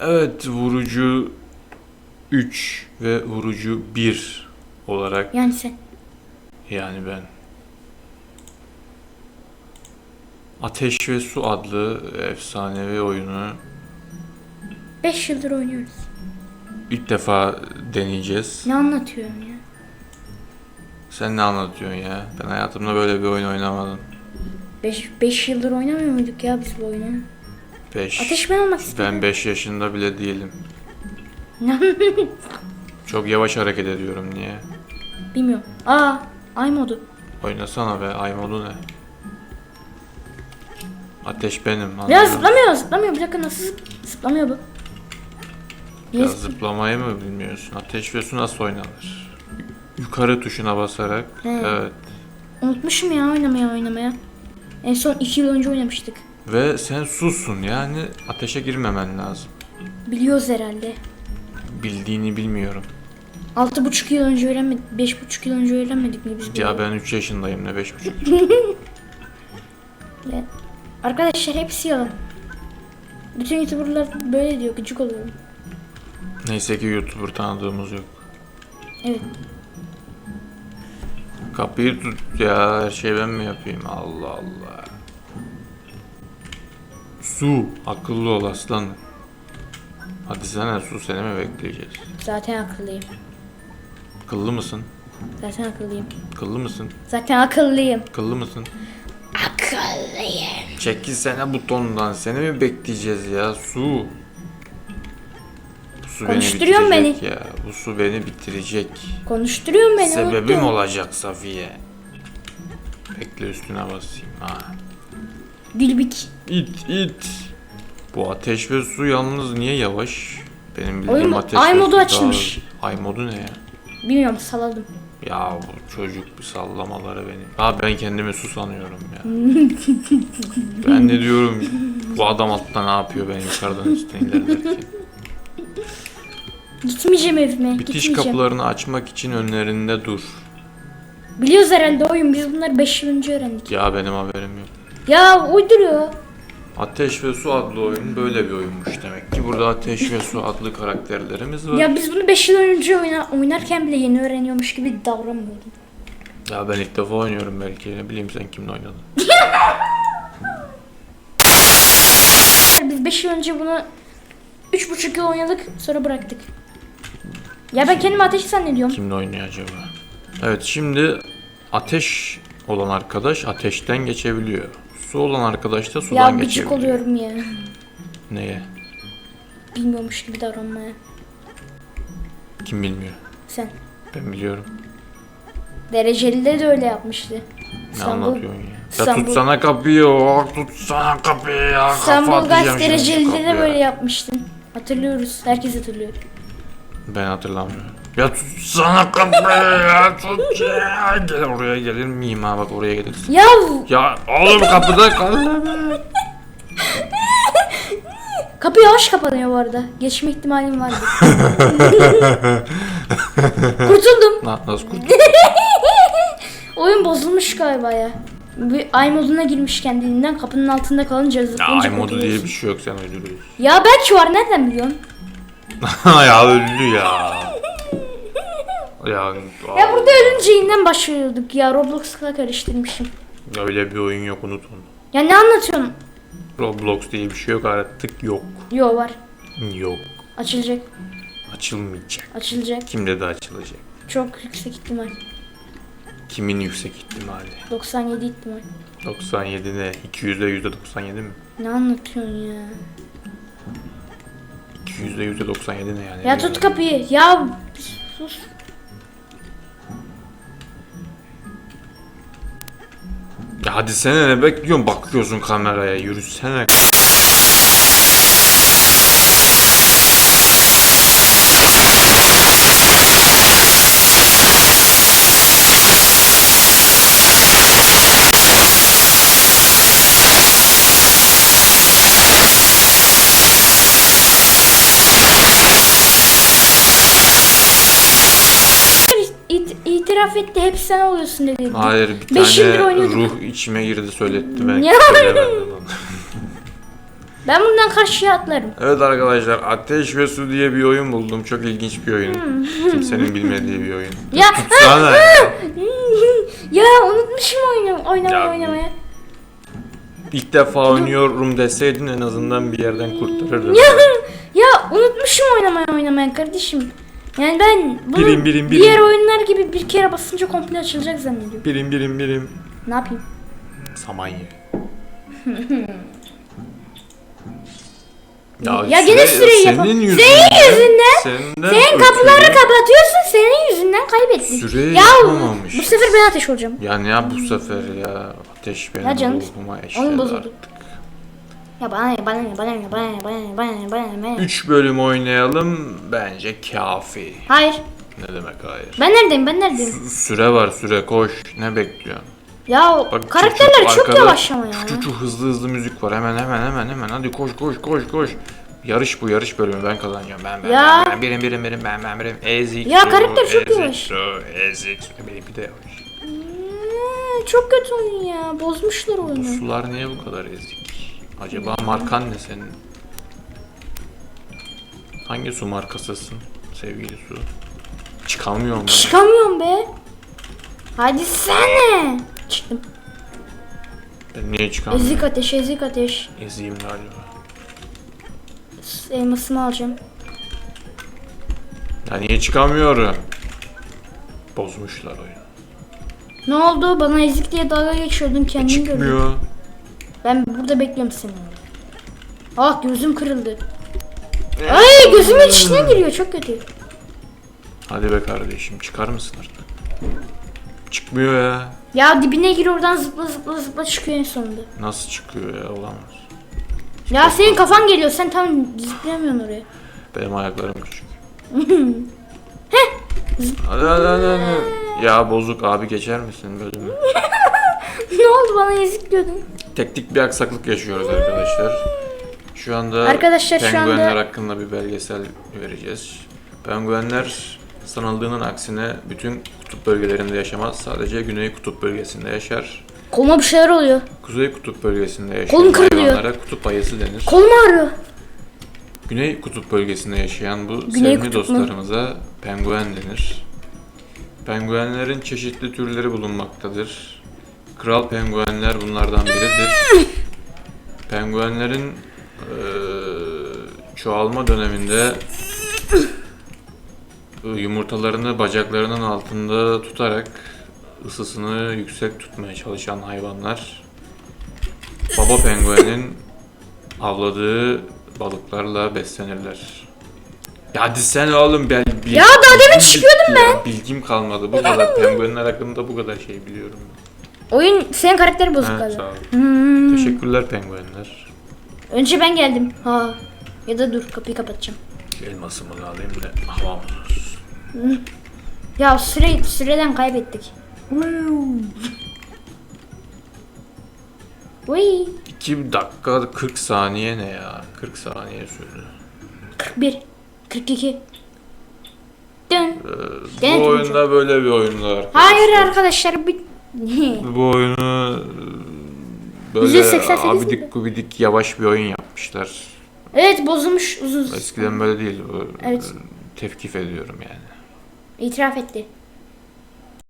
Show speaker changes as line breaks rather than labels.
Evet vurucu 3 ve vurucu 1 olarak
Yani sen.
yani ben. Ateş ve Su adlı efsanevi oyunu
5 yıldır oynuyoruz.
ilk defa deneyeceğiz.
Ne anlatıyorum ya?
Sen ne anlatıyorsun ya? Ben hayatımda böyle bir oyun oynamadım.
5 5 yıldır oynamıyor muyduk ya biz bu oyunu?
5.
Ateş ben olmak istedim.
Ben 5 yaşında bile değilim. Çok yavaş hareket ediyorum niye?
Bilmiyorum. Aa, ay modu.
Oynasana be ay modu ne? Ateş benim.
Ya
anladın mı?
zıplamıyor, zıplamıyor. Bir dakika nasıl zıp- zıplamıyor bu? Niye
Ya
zıp-
zıplamayı mı bilmiyorsun? Ateş ve su nasıl oynanır? Yukarı tuşuna basarak.
He.
Evet.
Unutmuşum ya oynamaya oynamaya. En son 2 yıl önce oynamıştık.
Ve sen susun yani ateşe girmemen lazım.
Biliyoruz herhalde.
Bildiğini bilmiyorum.
6,5 yıl önce öğrenmedik. 5,5 yıl önce öğrenmedik mi biz
Ya ben 3 yaşındayım ne 5,5.
Ya, Arkadaşlar hepsi yalan. Bütün youtuberlar böyle diyor. Gıcık oluyorum.
Neyse ki YouTuber tanıdığımız yok.
Evet.
Kapıyı tut ya her şeyi ben mi yapayım? Allah Allah. Su. Akıllı ol aslan. Hadi sana su seni mi bekleyeceğiz?
Zaten akıllıyım.
Akıllı mısın?
Zaten akıllıyım.
Akıllı mısın?
Zaten akıllıyım.
Akıllı mısın?
Akıllıyım.
Çekilsene butondan. Seni mi bekleyeceğiz ya? Su. Bu su beni
Konuşturuyorsun
bitirecek ya. Bu su beni bitirecek.
Konuşturuyorsun beni.
Sebebim
unuttum.
olacak Safiye. Bekle üstüne basayım ha.
Gülbik.
İt it. Bu ateş ve su yalnız niye yavaş? Benim bildiğim
Oyun-
ateş
ay
ve
modu
su daha
açılmış.
Ay modu ne ya?
Bilmiyorum saladım.
Ya bu çocuk bir sallamaları beni. Ha ben kendimi su sanıyorum ya. ben de diyorum bu adam altta ne yapıyor ben yukarıdan üstten ilerlerken.
Gitmeyeceğim evime.
Bitiş
Gitmeyeceğim.
kapılarını açmak için önlerinde dur.
Biliyoruz herhalde oyun. Biz bunları 5 yıl önce öğrendik.
Ya benim haberim yok.
Ya uyduruyor.
Ateş ve Su adlı oyun böyle bir oyunmuş demek ki. Burada Ateş ve Su adlı karakterlerimiz var.
Ya biz bunu 5 yıl önce oyna, oynarken bile yeni öğreniyormuş gibi davranmıyordum.
Ya ben ilk defa oynuyorum belki. Ne bileyim sen kimle oynadın.
Biz 5 yıl önce bunu 3,5 yıl oynadık sonra bıraktık. Ya ben kendimi ateşi zannediyorum.
Kimle oynuyor acaba? Evet şimdi ateş olan arkadaş ateşten geçebiliyor. Su olan arkadaş da sudan
Ya gıcık
geçebiliyor.
oluyorum ya.
Neye?
Bilmiyormuş gibi davranmaya.
Kim bilmiyor.
Sen.
Ben biliyorum.
Dereceli'de de öyle yapmıştı.
Ne
İstanbul,
anlatıyorsun ya? Ya
İstanbul-
tutsana kapıyı o. Tutsana kapıyı ya.
İstanbul Gaz Dereceli'de de böyle yapmıştın. Hatırlıyoruz. Herkes hatırlıyor.
Ben hatırlamıyorum. Ya tutsana kapıyı ya. Tut ya. Gel oraya gelir miyim ha bak oraya gelirsin.
Ya
Ya oğlum kapıda kal.
kapı yavaş kapanıyor bu arada. Geçme ihtimalim vardı. Kurtuldum.
Na, nasıl kurt?
Oyun bozulmuş galiba ya. Bir ay moduna girmiş kendiliğinden kapının altında kalınca
Ya
zıplayınca
ay modu diye bir şey yok sen uyduruyorsun.
Ya belki var nereden biliyorsun?
ya öldü ya. Ya,
Ya burada ölünce yeniden başlıyorduk ya. Roblox'la karıştırmışım.
öyle bir oyun yok unut onu.
Ya ne anlatıyorsun?
Roblox diye bir şey yok artık yok.
Yo var.
Yok.
Açılacak.
Açılmayacak.
Açılacak.
Kim dedi açılacak?
Çok yüksek ihtimal.
Kimin yüksek ihtimali?
97 ihtimal.
97 ne? 200'de %97 mi?
Ne anlatıyorsun ya?
200'de %97 ne yani?
Ya tut kapıyı. Ya sus.
Hadi sen ne bekliyorsun? Bakıyorsun kameraya. Yürüsene.
İt, itiraf etti. Hep sen oluyorsun dedi.
Hayır bir
Beş yıldır
tane
oynuyorduk.
ruh içime girdi söyletti ben.
Ya.
söylemedim onu.
Ben bundan karşıya atlarım.
Evet arkadaşlar Ateş ve Su diye bir oyun buldum. Çok ilginç bir oyun. Kimsenin bilmediği bir oyun.
Ya
Sana ya.
unutmuşum oyunu oynamayı
Ya,
oynamayı.
İlk defa oynuyorum deseydin en azından bir yerden kurtarırdım.
Ya ya unutmuşum oynamayı oynamayı kardeşim. Yani ben bunu
Birim, birim, birim.
diğer oyunlar gibi bir kere basınca komple açılacak zannediyorum.
Birim birim birim.
Ne yapayım?
Saman ye.
Ya gene süreyi
senin
yapam-
yüzünden.
Senin yüzünden-
Senden
Sen kapıları
ötürü
kapatıyorsun senin yüzünden kaybettik.
Süreyi
ya
yapamamış.
bu sefer ben ateş olacağım.
Ya ne yap bu sefer ya? Ateş benim
Ya canım,
ruhuma
bozuldu.
artık.
Ya bana ne bana ne bana ne bana ne bana ne bana ne bana ne bana ne.
3 bölüm oynayalım bence kafi.
Hayır.
Ne demek hayır?
Ben neredeyim ben neredeyim?
Sü- Süre var süre koş. Ne bekliyorsun?
Ya
Bak,
karakterler çok
arkada
yavaş ama ya.
Çu çu hızlı hızlı müzik var. Hemen hemen hemen hemen. Hadi koş koş koş koş. Yarış bu yarış bölümü ben kazanacağım. Ben ben
Ya.
ben, ben birim birim birim ben ben birim. Ezik.
Ya
su,
karakter çok
ezik
yavaş.
su, Ezik su. Benimki de yavaş.
Hmm, çok kötü oyun ya. Bozmuşlar
Bu
oyunu.
sular niye bu kadar ezik? Acaba markan ne senin? Hangi su markasısın sevgili su? Çıkamıyorum ben.
Çıkamıyorum be. Hadi sene. Çıktım.
Ben niye çıkamıyorum?
Ezik ateş ezik ateş.
Eziyim galiba.
Elmasımı alacağım.
Ya niye çıkamıyorum? Bozmuşlar oyunu.
Ne oldu? Bana ezik diye dalga geçiyordun kendin gördün.
Çıkmıyor.
Ben burada bekliyorum seni. Ah gözüm kırıldı. Ay gözümün içine giriyor çok kötü.
Hadi be kardeşim çıkar mısın artık? Çıkmıyor ya.
Ya dibine gir oradan zıpla zıpla zıpla çıkıyor en sonunda.
Nasıl çıkıyor ya olamaz.
Ya senin kafan geliyor sen tam zıplayamıyorsun oraya.
Benim ayaklarım küçük. hadi hadi hadi hadi. Ya bozuk abi geçer misin bölümü?
ne oldu bana ezik diyordun.
Teknik bir aksaklık yaşıyoruz arkadaşlar. Şu anda
Arkadaşlar şu
penguenler
anda-
hakkında bir belgesel vereceğiz. Penguenler sanıldığının aksine bütün kutup bölgelerinde yaşamaz. Sadece güney kutup bölgesinde yaşar.
Koluma bir şeyler oluyor.
Kuzey kutup bölgesinde yaşayan
Kolum kırılıyor.
hayvanlara kutup ayısı denir.
Kolum ağrıyor.
Güney kutup bölgesinde yaşayan bu
Güney
sevimli
kutup mu?
dostlarımıza penguen denir. Penguenlerin çeşitli türleri bulunmaktadır. Kral penguenler bunlardan biridir. Penguenlerin eee, çoğalma döneminde e, yumurtalarını bacaklarının altında tutarak ısısını yüksek tutmaya çalışan hayvanlar baba penguenin avladığı balıklarla beslenirler. Ya hadi sen oğlum ben bil-
Ya daha demin
bilgim
çıkıyordum
ya. Bilgim kalmadı. Bu kadar penguenler hakkında bu kadar şey biliyorum.
Oyun senin karakteri bozuk
Ha,
galiba.
sağ ol.
Hmm.
Teşekkürler penguenler.
Önce ben geldim. Ha. Ya da dur kapıyı kapatacağım.
Elmasımı da alayım da havam olsun.
Ya süre süreden kaybettik. Uy.
2 dakika 40 saniye ne ya? 40 saniye sürdü.
41. 42. Dön.
Ee,
Gene
bu
turuncu.
oyunda böyle bir arkadaşlar.
Hayır arkadaşlar bir...
Bu oyunu e, böyle
%88
abidik
miydi?
gubidik yavaş bir oyun yapmışlar.
evet bozulmuş uzun.
Eskiden böyle değil. Bu,
Evet.
e, Tevkif ediyorum yani.
İtiraf etti.